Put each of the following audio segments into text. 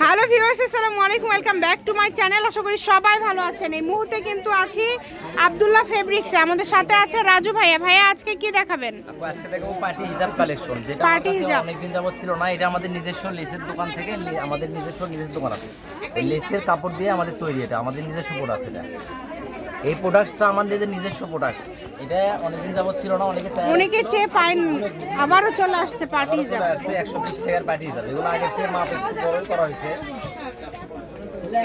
Hello viewers আসসালামু আলাইকুম welcome back to my channel আশা করি সবাই ভালো আছেন। এই মুহূর্তে কিন্তু আছি আব্দুল্লাহ ফেব্রিক্সে আমাদের সাথে আছে রাজু ভাইয়া। ভাইয়া আজকে কি দেখাবেন? আজকে দেখাবো পার্টি হিজাব কালেকশন যেটা কাছে হিজাব। অনেকদিন যাবত ছিল না এটা আমাদের নিজস্ব লেসের দোকান থেকে আমাদের নিজস্ব লেসের দোকান আছে। এই লেসের কাপড় দিয়ে আমাদের তৈরি এটা আমাদের নিজস্ব প্রোডাক্ট এটা। এই প্রোডাক্টটা আমাদের নিজের নিজস্ব প্রোডাক্ট এটা অনেকদিন যাবত ছিল না অনেকে চায় অনেকে চেয়ে পাইন আবারও চলে আসছে পার্টি একশো বিশ টাকার পার্টি যাবে। এগুলো আগে সে মাপ করা হয়েছে।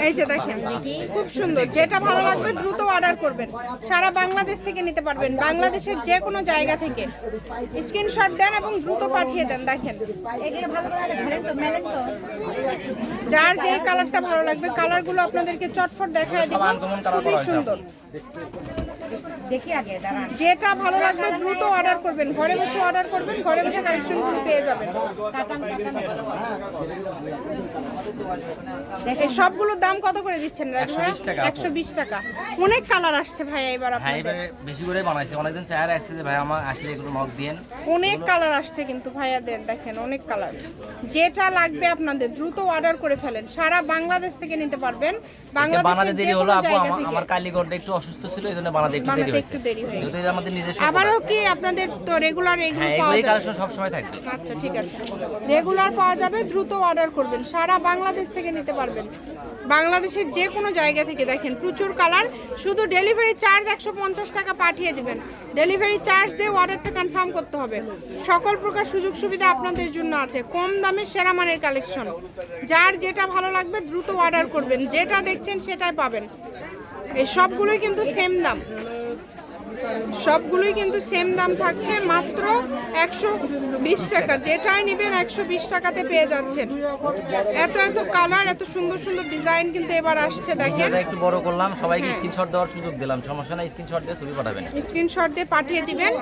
এই যে দেখেন খুব সুন্দর। যেটা ভালো লাগবে দ্রুত অর্ডার করবেন। সারা বাংলাদেশ থেকে নিতে পারবেন। বাংলাদেশের যে কোনো জায়গা থেকে। স্ক্রিনশট দেন এবং দ্রুত পাঠিয়ে দেন দেখেন। যার যে কালারটা ভালো লাগবে কালারগুলো আপনাদেরকে চটফট দেখায় দিব। সব খুবই সুন্দর। দেখি আগে দাঁড়ান। যেটা ভালো লাগবে দ্রুত অর্ডার করবেন। ঘরে বসে অর্ডার করবেন ঘরে বসে কালেকশনগুলো পেয়ে যাবেন। এই সবগুলোর দাম কত করে দিচ্ছেন রাজু 120 টাকা একশো বিশ টাকা। অনেক কালার আসছে ভাইয়া এবার হ্যাঁ আপনাদের। বেশি করে বানাইছে। অনেকজন চায় আসছে যে ভাই আমার আসলে এগুলো নক দিয়েন। অনেক কালার আসছে কিন্তু ভাইয়াদের দেখেন অনেক কালার যেটা লাগবে আপনাদের দ্রুত অর্ডার করে ফেলেন। সারা বাংলাদেশ থেকে নিতে পারবেন। যে দেরি হলো আপু আমার কালীগড়টা একটু অসুস্থ ছিল এই জন্য বানাতে একটু দেরি হয়েছে। একটু দেরি যেহেতু এটা আমাদের নিজস্ব আবারও কি আপনাদের তো রেগুলার এগুলো হ্যাঁ পাওয়া এগুলোই যাবে? কালেকশন সবসময় থাকবে। আচ্ছা ঠিক আছে। রেগুলার পাওয়া যাবে দ্রুত অর্ডার করবেন। সারা বাংলাদেশ থেকে নিতে পারবেন। বাংলাদেশের যে কোনো জায়গা থেকে দেখেন প্রচুর কালার। শুধু ডেলিভারি চার্জ একশো পঞ্চাশ টাকা পাঠিয়ে দেবেন। ডেলিভারি চার্জ দিয়ে অর্ডারটা কনফার্ম করতে হবে। সকল প্রকার সুযোগ সুবিধা আপনাদের জন্য আছে। কম দামে সেরা মানের কালেকশন যার যেটা ভালো লাগবে দ্রুত অর্ডার করবেন। যেটা দেখছেন সেটাই পাবেন। এই সবগুলোই কিন্তু সেম দাম। সবগুলোই কিন্তু সেম দাম থাকছে মাত্র একশো বিশ টাকা। যেটাই নেবেন একশো বিশ টাকাতে পেয়ে যাচ্ছেন। এত এত কালার এত সুন্দর সুন্দর ডিজাইন কিন্তু এবার আসছে দেখেন। একটু বড় করলাম সবাইকে হ্যাঁ। স্ক্রিনশট দেওয়ার সুযোগ দিলাম। সমস্যা নাই স্ক্রিনশট দিয়ে ছবি পাঠাবেন। স্ক্রিনশট দিয়ে পাঠিয়ে দিবেন।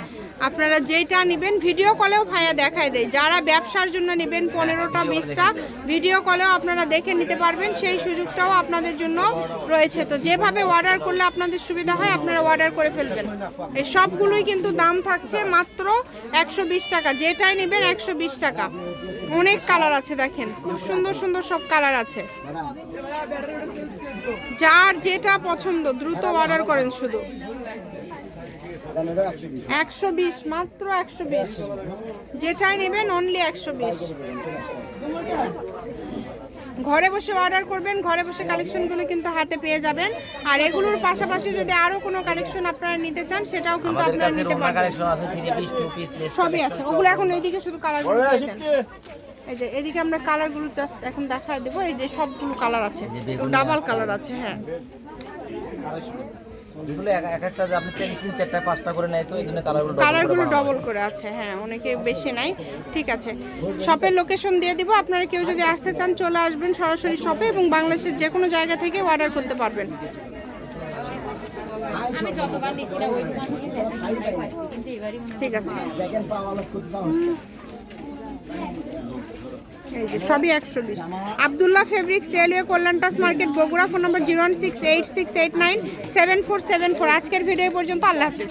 আপনারা যেটা নেবেন ভিডিও কলেও ভাইয়া দেখায় দেয়। যারা ব্যবসার জন্য নেবেন পনেরোটা বিশটা ভিডিও কলেও আপনারা দেখে নিতে পারবেন। সেই সুযোগটাও আপনাদের জন্য রয়েছে। তো যেভাবে অর্ডার করলে আপনাদের সুবিধা হয় আপনারা অর্ডার করে ফেলবেন। এই সবগুলোই কিন্তু দাম থাকছে মাত্র একশো বিশ টাকা। যেটাই নেবেন একশো বিশ টাকা। অনেক কালার আছে দেখেন। খুব সুন্দর সুন্দর সব কালার আছে। যার যেটা পছন্দ, দ্রুত অর্ডার করেন শুধু। একশো বিশ, মাত্র একশো বিশ। যেটাই নেবেন অনলি একশো বিশ। ঘরে বসে অর্ডার করবেন ঘরে বসে কালেকশনগুলো কিন্তু হাতে পেয়ে যাবেন। আর এগুলোর পাশাপাশি যদি আরও কোনো কালেকশন আপনারা নিতে চান সেটাও কিন্তু আপনারা নিতে পারবেন। সবই আছে। ওগুলো এখন এইদিকে শুধু কালারগুলো এই যে এদিকে আমরা কালারগুলো জাস্ট এখন দেখা দেবো। এই যে সবগুলো কালার আছে। ডাবল কালার আছে হ্যাঁ। এগুলো এক এক একটা যে আপনি তিন তিন চারটা পাঁচটা করে নেয় তো এই জন্য কালারগুলো কালারগুলো ডবল করে আছে হ্যাঁ অনেকে বেশি নাই ঠিক আছে। শপের লোকেশন দিয়ে দিব আপনারা কেউ যদি আসতে চান চলে আসবেন সরাসরি শপে এবং বাংলাদেশের যে কোনো জায়গা থেকে অর্ডার করতে পারবেন। আমি যতবার নিচ্ছি না ওই দোকান থেকে বেশি পাইছি কিন্তু এবারই মনে ঠিক আছে সবই একশো বিশ Abdullah fabrics, railway কল্যাণটাস market, Bogura, phone number zero six eight six eight nine seven four seven four. আজকের ভিডিও পর্যন্ত, আল্লাহ হাফিজ।